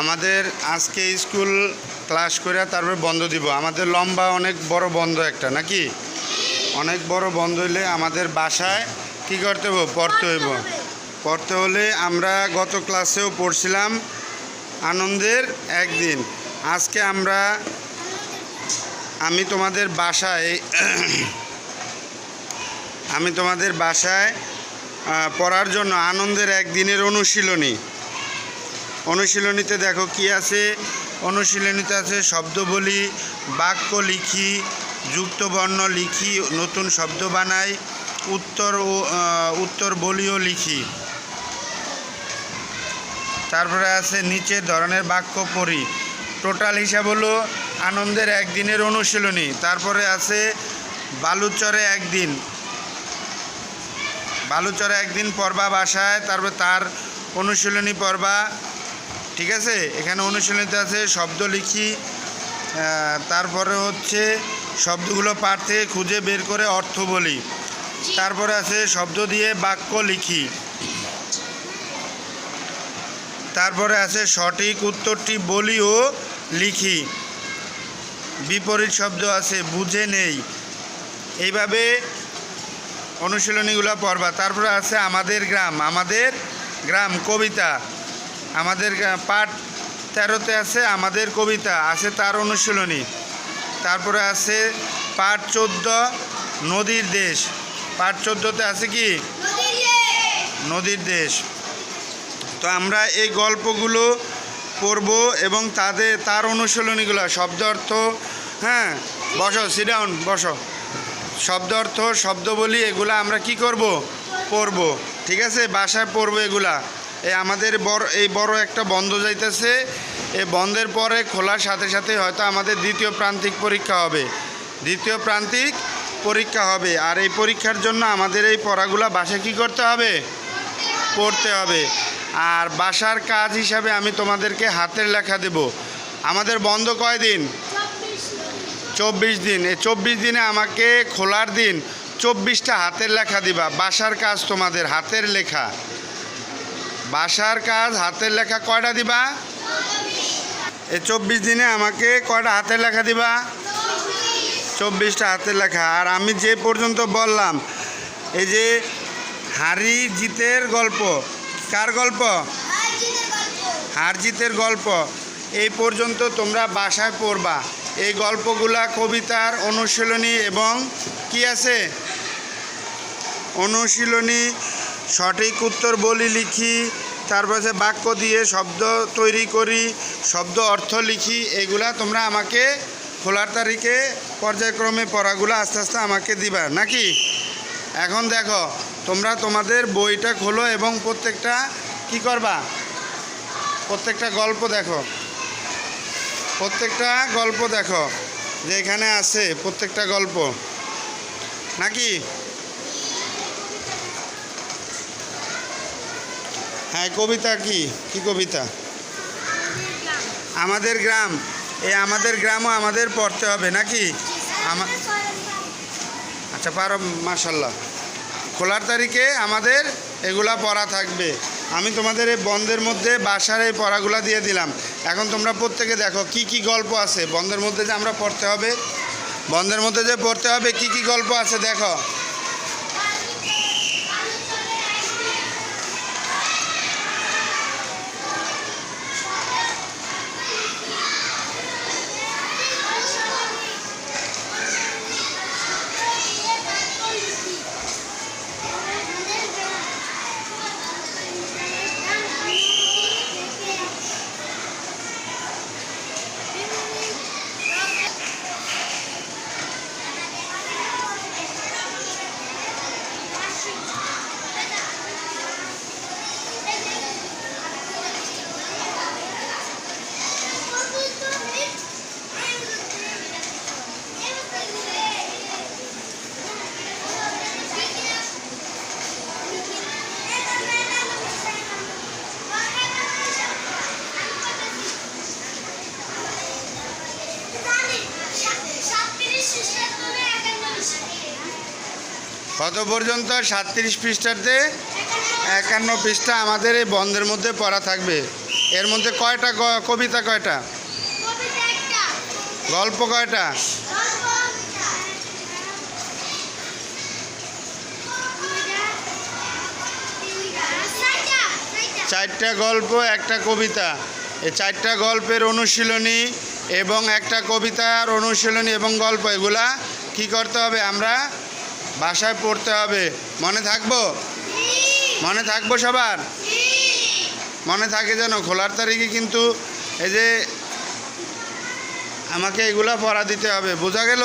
আমাদের আজকে school class করে তারপর বন্ধ দিব। আমাদের লম্বা অনেক বড় বন্ধ একটা, নাকি? অনেক বড় বন্ধ হইলে আমাদের বাসায় কি করতে হইব? পড়তে হইব। পড়তে হলে আমরা গত ক্লাসেও পড়ছিলাম আনন্দের একদিন। আজকে আমরা, আমি তোমাদের বাসায়, আমি তোমাদের বাসায় পড়ার জন্য আনন্দের একদিনের অনুশীলনী। অনুশীলনীতে দেখো কি আছে? অনুশীলনীতে আছে শব্দ বলি বাক্য লিখি, যুক্ত বর্ণ লিখি, নতুন শব্দ বানাই, উত্তর ও উত্তর বলিও লিখি। তারপরে আছে নিচের ধরনের বাক্য পড়ি। টোটাল হিসাব হলো আনন্দের একদিনের অনুশীলনী। তারপরে আছে বালুচরে একদিন। বালুচরে একদিন পর্বা বাসায়, তারপরে তার অনুশীলনী পড়বা। ঠিক আছে? এখানে অনুশীলনীতে আছে শব্দ লিখি তারপরে হচ্ছে শব্দগুলো পাঠ থেকে খুঁজে বের করে অর্থ বলি। তারপরে আছে শব্দ দিয়ে বাক্য লিখি। তারপরে আছে সঠিক উত্তরটি বলি ও লিখি। বিপরীত শব্দ আছে বুঝে নেই। এইভাবে অনুশীলনীগুলো পড়বা। তারপরে আছে আমাদের গ্রাম আমাদের গ্রাম কবিতা। আমাদের পাঠ তেরোতে আছে আমাদের কবিতা আছে তার অনুশীলনী। তারপরে আছে পাঠ চোদ্দ নদীর দেশ। পাঠ চোদ্দতে আছে কি? নদীর দেশ। তো আমরা এই গল্পগুলো পড়ব এবং তাদের তার অনুশীলনীগুলো শব্দ অর্থ হ্যাঁ বসো সিডাউন বসো। শব্দ অর্থ শব্দ বলি এগুলা আমরা কি করব? পড়ব। ঠিক আছে? বাসায় পড়ব এগুলা। এই আমাদের বড়, এই বড় একটা বন্ধ যাইতেছে। এই বন্ধের পরে খোলার সাথে সাথে হয়তো আমাদের দ্বিতীয় প্রান্তিক পরীক্ষা হবে। দ্বিতীয় প্রান্তিক পরীক্ষা হবে। আর এই পরীক্ষার জন্য আমাদের এই পড়াগুলা বাসায় কি করতে হবে? পড়তে হবে। আর বাসার কাজ হিসাবে আমি তোমাদেরকে হাতের লেখা দেব। আমাদের বন্ধ কয় দিন? চব্বিশ দিন। এই চব্বিশ দিনে আমাকে খোলার দিন চব্বিশটা হাতের লেখা দিবা। বাসার কাজ তোমাদের হাতের লেখা। বাসার কাজ, হাতের লেখা কয়টা দিবা? এই চব্বিশ দিনে আমাকে কয়টা হাতের লেখা দিবা? চব্বিশটা হাতের লেখা। আর আমি যে পর্যন্ত বললাম, এই যে হারি জিতের গল্প, কার গল্প? হার জিতের গল্প। এই পর্যন্ত তোমরা বাসায় পড়বা। এই গল্পগুলা কবিতার অনুশীলনী এবং কি আছে? অনুশীলনী সঠিক উত্তর বলি লিখি তারপরে বাক্য দিয়ে শব্দ তৈরি করি, শব্দ অর্থ লিখি, এগুলা তোমরা আমাকে খোলার তারিখে পর্যায়ক্রমে পড়াগুলো আস্তে আস্তে আমাকে দিবা, নাকি? এখন দেখো, তোমরা তোমাদের বইটা খোলো এবং প্রত্যেকটা কি করবা? প্রত্যেকটা গল্প দেখো। প্রত্যেকটা গল্প দেখো যে এখানে আছে প্রত্যেকটা গল্প। নাকি? হ্যাঁ কবিতা কি? কি কবিতা? আমাদের গ্রাম। এই আমাদের গ্রামও আমাদের পড়তে হবে নাকি? আমা- আচ্ছা পারো মার্শাল্লাহ খোলার তারিখে আমাদের এগুলা পড়া থাকবে। আমি তোমাদের এই বন্ধের মধ্যে বাসার এই পড়াগুলা দিয়ে দিলাম। এখন তোমরা প্রত্যেকে দেখো, কি কি গল্প আছে? বন্ধের মধ্যে যে আমরা পড়তে হবে, বন্ধের মধ্যে যে পড়তে হবে, কি কি গল্প আছে দেখো। কত পর্যন্ত? সাতত্রিশ পৃষ্ঠাতে একান্ন পৃষ্ঠা আমাদের এই বন্ধের মধ্যে পড়া থাকবে। এর মধ্যে কয়টা কবিতা কয়টা? গল্প কয়টা? চারটা গল্প, একটা কবিতা। এই চারটা গল্পের অনুশীলনী এবং একটা কবিতার অনুশীলনী এবং গল্প, এগুলা কি করতে হবে? আমরা বাসায় পড়তে হবে। মনে থাকব? মনে থাকব সবার? মনে থাকে যেন, খোলার তারিখে কিন্তু এই যে আমাকে এগুলা পড়া দিতে হবে। বোঝা গেল?